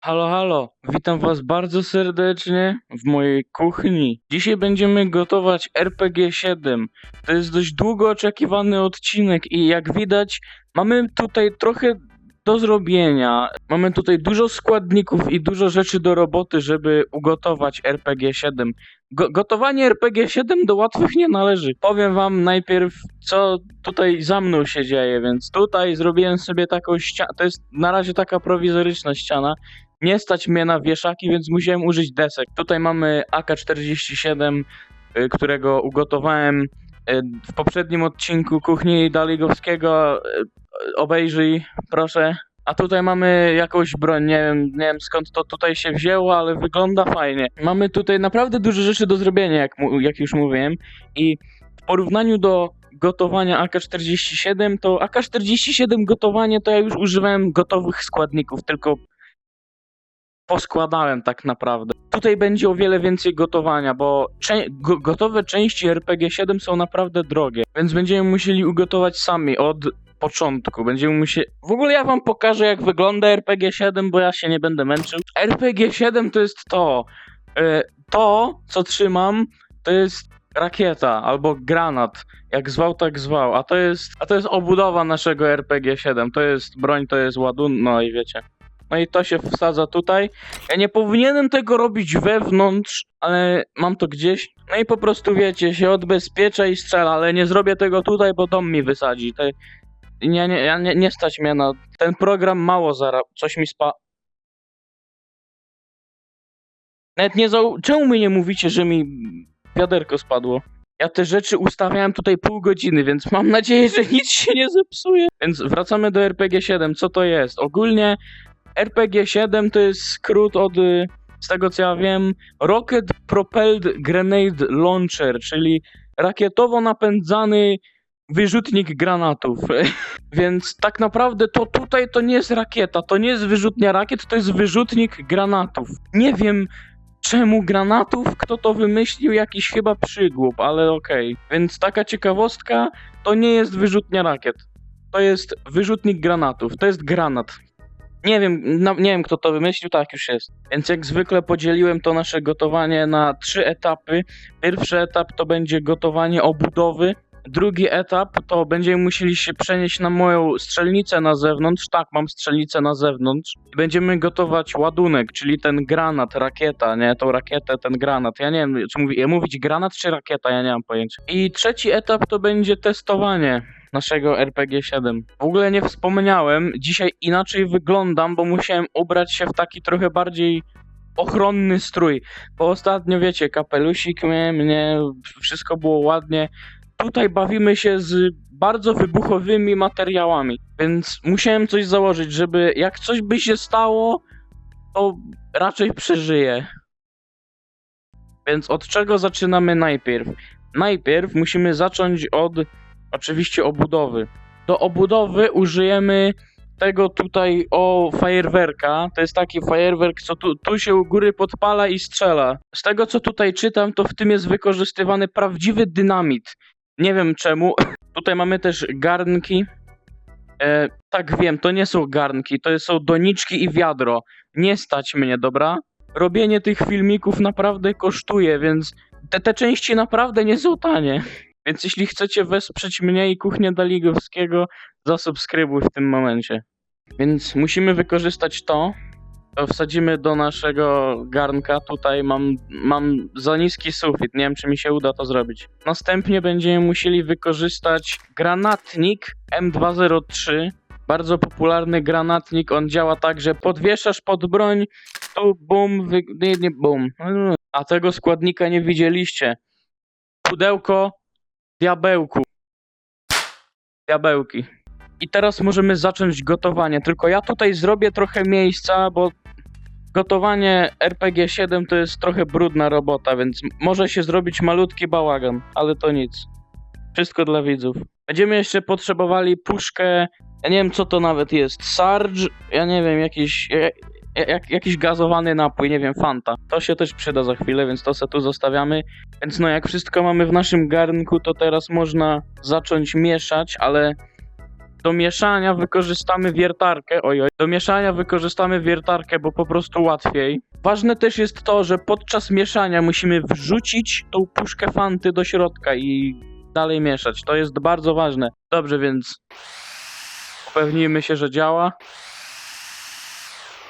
Halo, halo, witam was bardzo serdecznie w mojej kuchni. Dzisiaj będziemy gotować RPG 7. To jest dość długo oczekiwany odcinek i jak widać mamy tutaj trochę do zrobienia. Mamy tutaj dużo składników i dużo rzeczy do roboty, żeby ugotować RPG 7. Go gotowanie RPG 7 do łatwych nie należy. Powiem wam najpierw, co tutaj za mną się dzieje, więc tutaj zrobiłem sobie taką ścianę. To jest na razie taka prowizoryczna ściana. Nie stać mnie na wieszaki, więc musiałem użyć desek. Tutaj mamy AK-47, y, którego ugotowałem y, w poprzednim odcinku Kuchni Daligowskiego. Y, Obejrzyj, proszę. A tutaj mamy jakąś broń, nie wiem, nie wiem skąd to tutaj się wzięło, ale wygląda fajnie. Mamy tutaj naprawdę dużo rzeczy do zrobienia, jak, jak już mówiłem. I w porównaniu do gotowania AK-47, to AK-47 gotowanie to ja już używałem gotowych składników, tylko poskładałem tak naprawdę. Tutaj będzie o wiele więcej gotowania, bo gotowe części RPG-7 są naprawdę drogie, więc będziemy musieli ugotować sami od początku. Będziemy musieli... W ogóle ja wam pokażę jak wygląda RPG-7, bo ja się nie będę męczył. RPG-7 to jest to. E, To, co trzymam, to jest rakieta albo granat. Jak zwał, tak zwał. A to jest, a to jest obudowa naszego RPG-7. To jest broń, to jest ładunek, no i wiecie. No i to się wsadza tutaj. Ja nie powinienem tego robić wewnątrz, ale mam to gdzieś. No i po prostu wiecie, się odbezpiecza i strzela, ale nie zrobię tego tutaj, bo dom mi wysadzi. Te... Nie, nie, ja nie, nie stać mnie na... Ten program mało zarabia. Coś mi spa... Nawet nie zau... Czemu mi nie mówicie, że mi wiaderko spadło? Ja te rzeczy ustawiałem tutaj pół godziny, więc mam nadzieję, że nic się nie zepsuje. Więc wracamy do RPG 7. Co to jest? Ogólnie RPG 7 to jest skrót od, y, z tego co ja wiem, Rocket Propelled Grenade Launcher, czyli rakietowo napędzany wyrzutnik granatów. Więc tak naprawdę to tutaj to nie jest rakieta, to nie jest wyrzutnia rakiet, to jest wyrzutnik granatów. Nie wiem czemu granatów, kto to wymyślił, jakiś chyba przygłup, ale okej. Więc taka ciekawostka, to nie jest wyrzutnia rakiet. To jest wyrzutnik granatów, to jest granat. Nie wiem, no, nie wiem kto to wymyślił, tak już jest. Więc jak zwykle podzieliłem to nasze gotowanie na trzy etapy. Pierwszy etap to będzie gotowanie obudowy. Drugi etap to będziemy musieli się przenieść na moją strzelnicę na zewnątrz. Tak, mam strzelnicę na zewnątrz. Będziemy gotować ładunek, czyli ten granat, rakieta, nie? Tą rakietę, ten granat. Ja nie wiem, czy mówi, mówić granat czy rakieta, ja nie mam pojęcia. I trzeci etap to będzie testowanie naszego RPG-7. W ogóle nie wspomniałem, dzisiaj inaczej wyglądam, bo musiałem ubrać się w taki trochę bardziej ochronny strój. Bo ostatnio, wiecie, kapelusik mnie, mnie wszystko było ładnie. Tutaj bawimy się z bardzo wybuchowymi materiałami, więc musiałem coś założyć, żeby jak coś by się stało, to raczej przeżyję. Więc od czego zaczynamy najpierw? Najpierw musimy zacząć od oczywiście obudowy. Do obudowy użyjemy tego tutaj o fajerwerka. To jest taki fajerwerk, co tu, tu się u góry podpala i strzela. Z tego co tutaj czytam, to w tym jest wykorzystywany prawdziwy dynamit. Nie wiem czemu. Tutaj mamy też garnki. E, tak wiem, to nie są garnki, to są doniczki i wiadro. Nie stać mnie, dobra? Robienie tych filmików naprawdę kosztuje, więc te, te części naprawdę nie są tanie. Więc jeśli chcecie wesprzeć mnie i kuchnię Daligowskiego, zasubskrybuj w tym momencie. Więc musimy wykorzystać to. To wsadzimy do naszego garnka. Tutaj mam, mam za niski sufit. Nie wiem, czy mi się uda to zrobić. Następnie będziemy musieli wykorzystać granatnik M203. Bardzo popularny granatnik. On działa tak, że podwieszasz pod broń, tu bum, wy... nie, nie bum. A tego składnika nie widzieliście. Pudełko diabełku. Diabełki. I teraz możemy zacząć gotowanie. Tylko ja tutaj zrobię trochę miejsca, bo gotowanie RPG 7 to jest trochę brudna robota, więc może się zrobić malutki bałagan, ale to nic. Wszystko dla widzów. Będziemy jeszcze potrzebowali puszkę. Ja nie wiem co to nawet jest. Sarge, ja nie wiem, jakiś. Ja- Jak, jakiś gazowany napój, nie wiem, Fanta. To się też przyda za chwilę, więc to se tu zostawiamy. Więc no, jak wszystko mamy w naszym garnku, to teraz można zacząć mieszać, ale Do mieszania wykorzystamy wiertarkę, ojoj, do mieszania wykorzystamy wiertarkę, bo po prostu łatwiej. Ważne też jest to, że podczas mieszania musimy wrzucić tą puszkę fanty do środka i dalej mieszać. To jest bardzo ważne. Dobrze, więc upewnijmy się, że działa.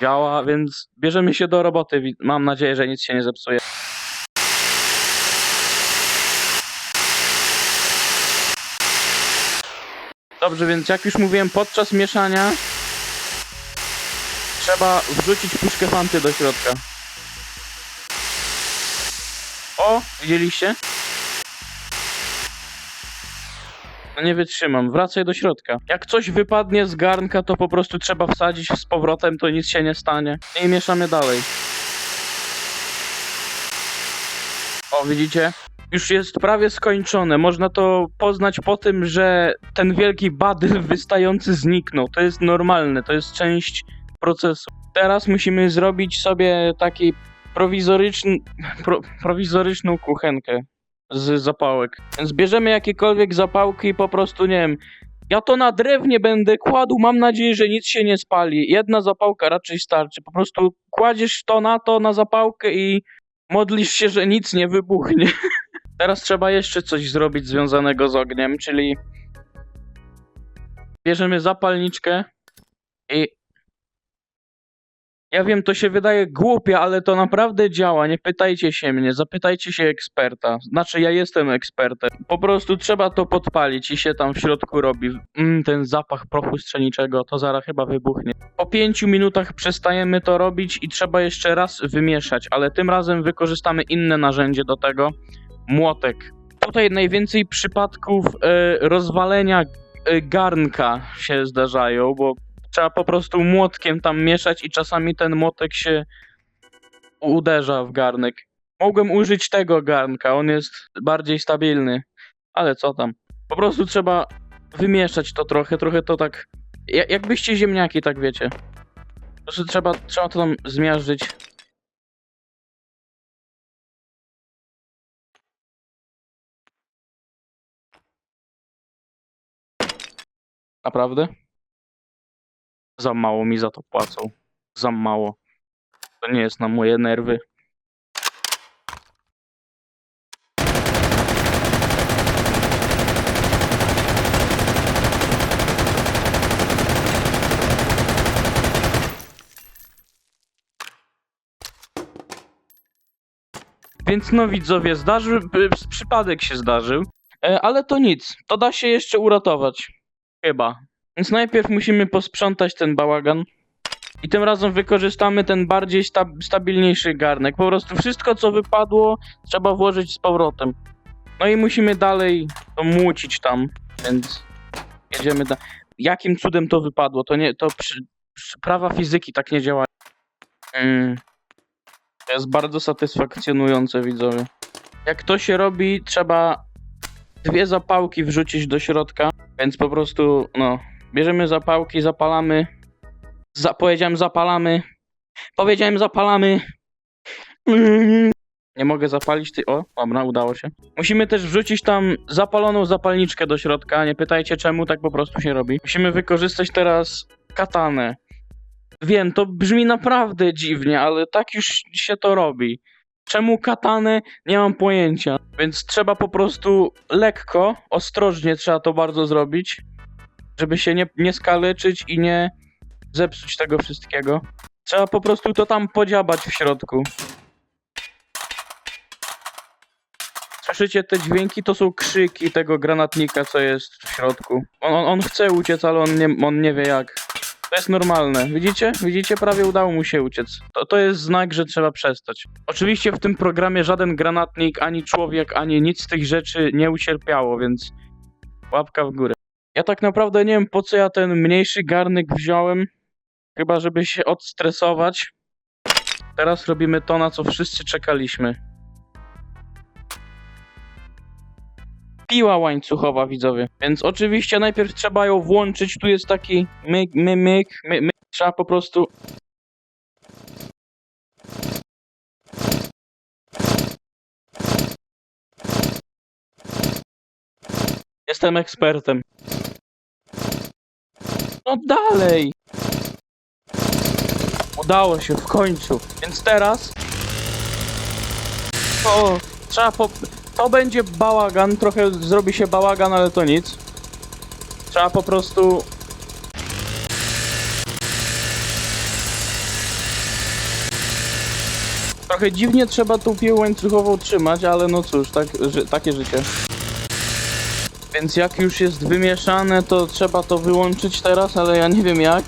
Działa, więc bierzemy się do roboty. Mam nadzieję, że nic się nie zepsuje. Dobrze, więc jak już mówiłem, podczas mieszania trzeba wrzucić puszkę fanty do środka. O, widzieliście? No nie wytrzymam, wracaj do środka. Jak coś wypadnie z garnka, to po prostu trzeba wsadzić z powrotem, to nic się nie stanie. I mieszamy dalej. O, widzicie? Już jest prawie skończone. Można to poznać po tym, że ten wielki badyl wystający zniknął. To jest normalne, to jest część procesu. Teraz musimy zrobić sobie taki prowizoryczny, pro, prowizoryczną kuchenkę z zapałek. Więc bierzemy jakiekolwiek zapałki i po prostu, nie wiem, ja to na drewnie będę kładł, mam nadzieję, że nic się nie spali. Jedna zapałka raczej starczy. Po prostu kładziesz to na to, na zapałkę i modlisz się, że nic nie wybuchnie. Teraz trzeba jeszcze coś zrobić związanego z ogniem, czyli bierzemy zapalniczkę i ja wiem, to się wydaje głupie, ale to naprawdę działa. Nie pytajcie się mnie, zapytajcie się eksperta. Znaczy, ja jestem ekspertem. Po prostu trzeba to podpalić i się tam w środku robi. Mm, ten zapach prochu strzelniczego, to zaraz chyba wybuchnie. Po pięciu minutach przestajemy to robić i trzeba jeszcze raz wymieszać, ale tym razem wykorzystamy inne narzędzie do tego. Młotek. Tutaj najwięcej przypadków e, rozwalenia e, garnka się zdarzają, bo trzeba po prostu młotkiem tam mieszać i czasami ten młotek się uderza w garnek. Mogłem użyć tego garnka, on jest bardziej stabilny, ale co tam. Po prostu trzeba wymieszać to trochę, trochę to tak. ja- Jakbyście ziemniaki, tak wiecie. Po prostu trzeba, trzeba to tam zmiażdżyć. Naprawdę? Za mało mi za to płacą. Za mało. To nie jest na moje nerwy. Więc no widzowie, zdarzył, przypadek się zdarzył, e, ale to nic, to da się jeszcze uratować. Chyba. Więc najpierw musimy posprzątać ten bałagan. I tym razem wykorzystamy ten bardziej sta stabilniejszy garnek. Po prostu wszystko co wypadło trzeba włożyć z powrotem. No i musimy dalej to młócić tam, więc jedziemy da. Jakim cudem to wypadło? To nie, to przy, przy prawa fizyki tak nie działa. Mm. To jest bardzo satysfakcjonujące widzowie. Jak to się robi, trzeba dwie zapałki wrzucić do środka, więc po prostu, no, bierzemy zapałki, zapalamy. Za, powiedziałem zapalamy. Powiedziałem zapalamy. Nie mogę zapalić ty. O, dobra, udało się. Musimy też wrzucić tam zapaloną zapalniczkę do środka. Nie pytajcie czemu, tak po prostu się robi. Musimy wykorzystać teraz katanę. Wiem, to brzmi naprawdę dziwnie, ale tak już się to robi. Czemu katanę? Nie mam pojęcia. Więc trzeba po prostu lekko, ostrożnie trzeba to bardzo zrobić, żeby się nie, nie skaleczyć i nie zepsuć tego wszystkiego. Trzeba po prostu to tam podziabać w środku. Słyszycie te dźwięki? To są krzyki tego granatnika, co jest w środku. On, on, on chce uciec, ale on nie, on nie wie jak. To jest normalne. Widzicie? Widzicie? Prawie udało mu się uciec. To, to jest znak, że trzeba przestać. Oczywiście w tym programie żaden granatnik, ani człowiek, ani nic z tych rzeczy nie ucierpiało, więc łapka w górę. Ja tak naprawdę nie wiem, po co ja ten mniejszy garnek wziąłem. Chyba, żeby się odstresować. Teraz robimy to, na co wszyscy czekaliśmy. Piła łańcuchowa, widzowie. Więc oczywiście najpierw trzeba ją włączyć. Tu jest taki myk, my, myk, my, my. Trzeba po prostu Jestem ekspertem. No dalej! Udało się w końcu. Więc teraz... To trzeba po... To będzie bałagan, trochę zrobi się bałagan, ale to nic. Trzeba po prostu... Trochę dziwnie trzeba tą piłę łańcuchową trzymać, ale no cóż, tak, takie życie. Więc jak już jest wymieszane, to trzeba to wyłączyć teraz, ale ja nie wiem jak.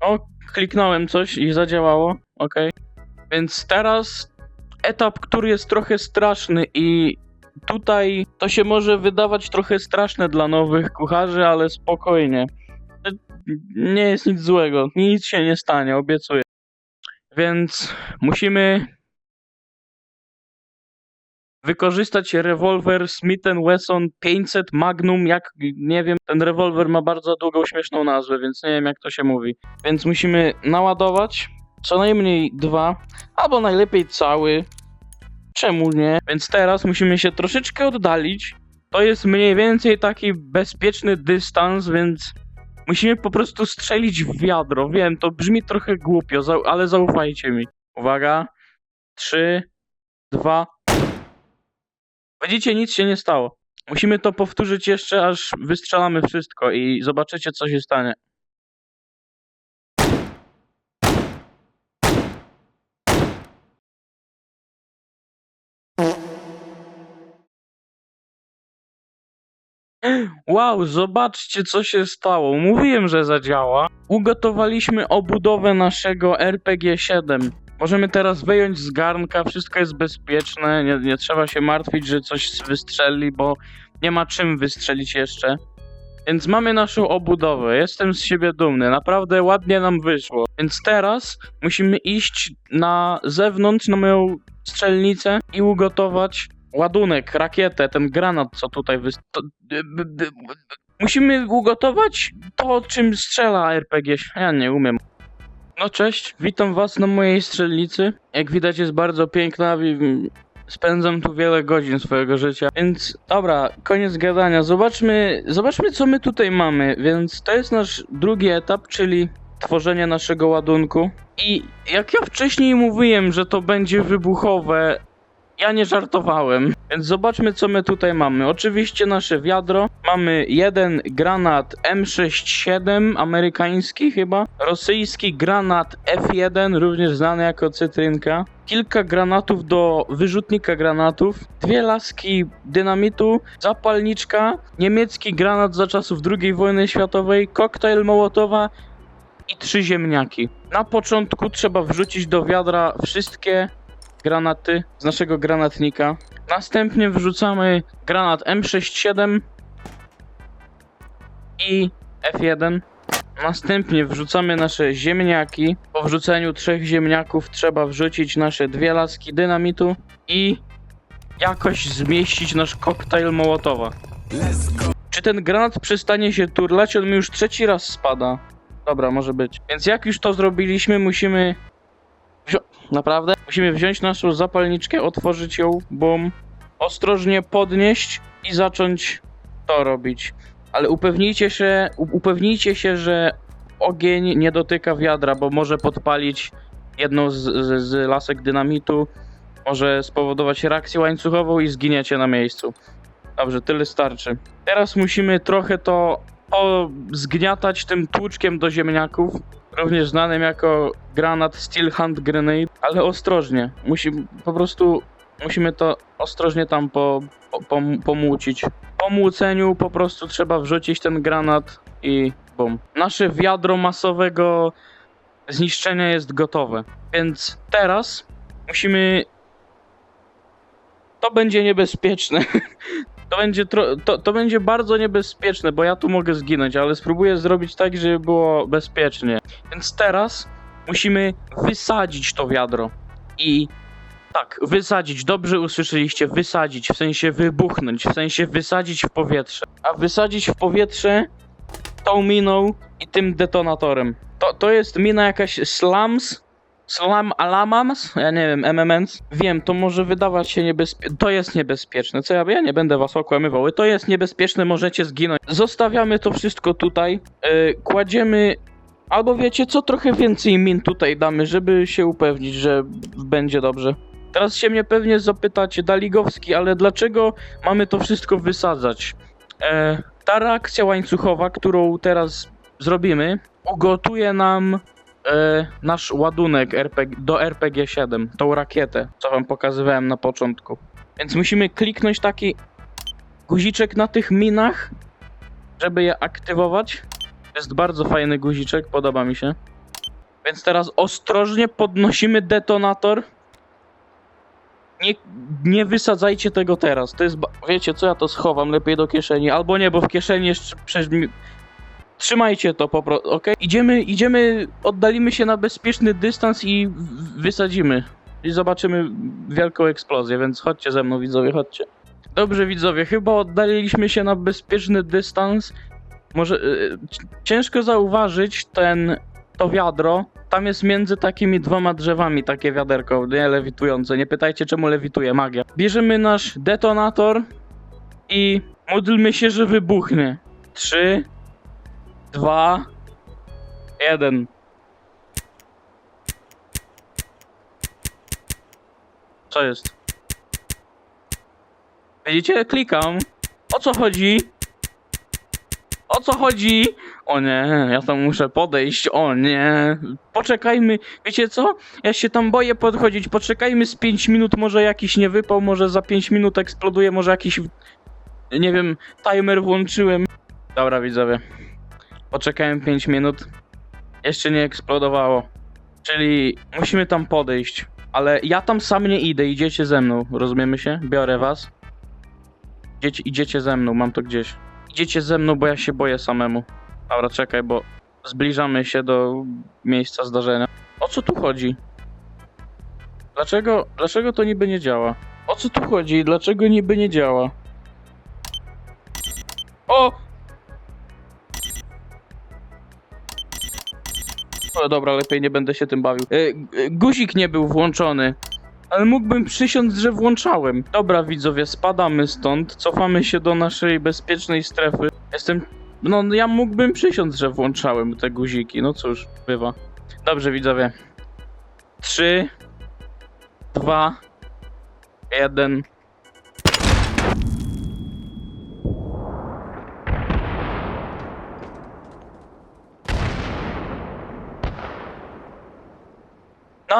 O, kliknąłem coś i zadziałało, ok. Więc teraz etap, który jest trochę straszny i tutaj to się może wydawać trochę straszne dla nowych kucharzy, ale spokojnie. Nie jest nic złego, nic się nie stanie, obiecuję. Więc musimy wykorzystać rewolwer Smith Wesson 500 Magnum, jak nie wiem, ten rewolwer ma bardzo długą, śmieszną nazwę, więc nie wiem jak to się mówi. Więc musimy naładować co najmniej dwa, albo najlepiej cały. Czemu nie? Więc teraz musimy się troszeczkę oddalić. To jest mniej więcej taki bezpieczny dystans, więc musimy po prostu strzelić w wiadro. Wiem, to brzmi trochę głupio, ale zaufajcie mi. Uwaga. Trzy, dwa. Widzicie, nic się nie stało. Musimy to powtórzyć jeszcze, aż wystrzelamy wszystko i zobaczycie, co się stanie. Wow, zobaczcie, co się stało. Mówiłem, że zadziała. Ugotowaliśmy obudowę naszego RPG-7. Możemy teraz wyjąć z garnka, wszystko jest bezpieczne, nie, nie trzeba się martwić, że coś wystrzeli, bo nie ma czym wystrzelić jeszcze. Więc mamy naszą obudowę, jestem z siebie dumny, naprawdę ładnie nam wyszło. Więc teraz musimy iść na zewnątrz, na moją strzelnicę i ugotować ładunek, rakietę, ten granat, co tutaj. To... Musimy ugotować to, czym strzela RPG. Ja nie umiem. No cześć, witam was na mojej strzelnicy. Jak widać jest bardzo piękna, spędzam tu wiele godzin swojego życia. Więc dobra, koniec gadania. Zobaczmy, zobaczmy co my tutaj mamy. Więc to jest nasz drugi etap, czyli tworzenie naszego ładunku. I jak ja wcześniej mówiłem, że to będzie wybuchowe, ja nie żartowałem. Więc zobaczmy, co my tutaj mamy. Oczywiście nasze wiadro. Mamy jeden granat M67, amerykański chyba. Rosyjski granat F1, również znany jako cytrynka. Kilka granatów do wyrzutnika granatów. Dwie laski dynamitu, zapalniczka. Niemiecki granat za czasów II wojny światowej. Koktajl Mołotowa i trzy ziemniaki. Na początku trzeba wrzucić do wiadra wszystkie granaty z naszego granatnika. Następnie wrzucamy granat M67 i F1. Następnie wrzucamy nasze ziemniaki. Po wrzuceniu trzech ziemniaków trzeba wrzucić nasze dwie laski dynamitu i jakoś zmieścić nasz koktajl Mołotowa. Czy ten granat przestanie się turlać? On mi już trzeci raz spada. Dobra, może być. Więc jak już to zrobiliśmy, musimy Naprawdę? Musimy wziąć naszą zapalniczkę, otworzyć ją, bum, ostrożnie podnieść i zacząć to robić. Ale upewnijcie się, upewnijcie się, że ogień nie dotyka wiadra, bo może podpalić jedną z, z, z lasek dynamitu, może spowodować reakcję łańcuchową i zginiecie na miejscu. Dobrze, tyle starczy. Teraz musimy trochę to zgniatać tym tłuczkiem do ziemniaków, również znanym jako granat Steel Hand Grenade, ale ostrożnie. Musi, po prostu musimy to ostrożnie tam po, po, pom-. Po młóceniu po prostu trzeba wrzucić ten granat i bum. Nasze wiadro masowego zniszczenia jest gotowe. Więc teraz musimy... To będzie niebezpieczne. To będzie, tro- to, to będzie bardzo niebezpieczne, bo ja tu mogę zginąć, ale spróbuję zrobić tak, żeby było bezpiecznie. Więc teraz musimy wysadzić to wiadro. I tak, wysadzić, dobrze usłyszeliście, wysadzić, w sensie wybuchnąć, w sensie wysadzić w powietrze. A wysadzić w powietrze tą miną i tym detonatorem. To, to jest mina jakaś slams, Slam Alamams, ja nie wiem, MMNs. Wiem, to może wydawać się niebezpieczne. To jest niebezpieczne. Co ja, ja nie będę was okłamywał. To jest niebezpieczne, możecie zginąć. Zostawiamy to wszystko tutaj. Yy, kładziemy. Albo wiecie co, trochę więcej min tutaj damy, żeby się upewnić, że będzie dobrze. Teraz się mnie pewnie zapytacie, Daligowski, ale dlaczego mamy to wszystko wysadzać? E, ta reakcja łańcuchowa, którą teraz zrobimy, ugotuje nam e, nasz ładunek RPG, do RPG-7, tą rakietę, co wam pokazywałem na początku. Więc musimy kliknąć taki guziczek na tych minach, żeby je aktywować. Jest bardzo fajny guziczek, podoba mi się. Więc teraz ostrożnie podnosimy detonator. Nie, nie wysadzajcie tego teraz. To jest. Wiecie co, ja to schowam lepiej do kieszeni. Albo nie, bo w kieszeni jeszcze przecież. Trzymajcie to po prostu, ok? Idziemy, idziemy, oddalimy się na bezpieczny dystans i wysadzimy. I zobaczymy wielką eksplozję, więc chodźcie ze mną, widzowie, chodźcie. Dobrze, widzowie, chyba oddaliliśmy się na bezpieczny dystans. Może y, c- ciężko zauważyć ten to wiadro. Tam jest między takimi dwoma drzewami takie wiaderko, nie lewitujące. Nie pytajcie czemu lewituje magia. Bierzemy nasz detonator i módlmy się, że wybuchnie. Trzy, dwa, jeden. Co jest? Widzicie? Klikam. O co chodzi? O co chodzi? O nie, ja tam muszę podejść. O nie. Poczekajmy. Wiecie co? Ja się tam boję podchodzić. Poczekajmy z 5 minut, może jakiś nie wypał, może za 5 minut eksploduje, może jakiś. Nie wiem, timer włączyłem. Dobra, widzowie. Poczekałem 5 minut. Jeszcze nie eksplodowało. Czyli musimy tam podejść. Ale ja tam sam nie idę, idziecie ze mną, rozumiemy się? Biorę was. Idziecie, idziecie ze mną, mam to gdzieś. Idziecie ze mną, bo ja się boję samemu. Dobra, czekaj, bo zbliżamy się do miejsca zdarzenia. O co tu chodzi? Dlaczego, dlaczego to niby nie działa? O co tu chodzi? Dlaczego niby nie działa? O! O, dobra, lepiej nie będę się tym bawił. E, guzik nie był włączony. Ale mógłbym przysiąc, że włączałem. Dobra, widzowie, spadamy stąd. Cofamy się do naszej bezpiecznej strefy. Jestem. No, ja mógłbym przysiąc, że włączałem te guziki. No cóż, bywa. Dobrze, widzowie. Trzy, dwa, jeden.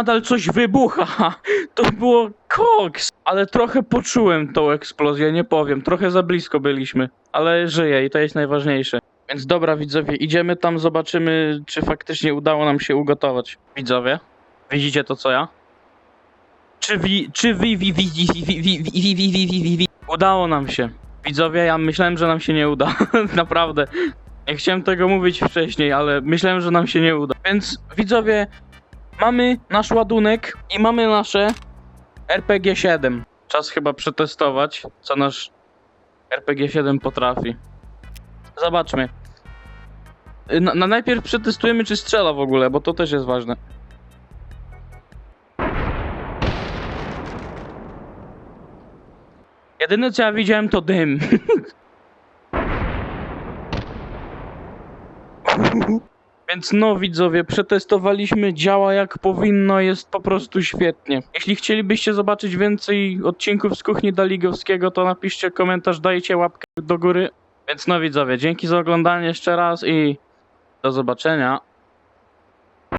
Nadal coś wybucha. To było koks. Ale trochę poczułem tą eksplozję, nie powiem. Trochę za blisko byliśmy. Ale żyję i to jest najważniejsze. Więc dobra, widzowie, idziemy tam, zobaczymy, czy faktycznie udało nam się ugotować. Widzowie, widzicie to co ja? Czy wi, czy wi, wi, wi, wi, wi, wi, wi, wi, wi, wi, wi. Udało nam się. Widzowie, ja myślałem, że nam się nie uda. Naprawdę. Nie chciałem tego mówić wcześniej, ale myślałem, że nam się nie uda. Więc widzowie, mamy nasz ładunek i mamy nasze RPG-7. Czas chyba przetestować, co nasz RPG-7 potrafi. Zobaczmy. Y, Na, na najpierw przetestujemy, czy strzela w ogóle, bo to też jest ważne. Jedyne co ja widziałem to dym. Więc no widzowie, przetestowaliśmy, działa jak powinno, jest po prostu świetnie. Jeśli chcielibyście zobaczyć więcej odcinków z kuchni Daligowskiego, to napiszcie komentarz, dajcie łapkę do góry. Więc no widzowie, dzięki za oglądanie jeszcze raz i do zobaczenia.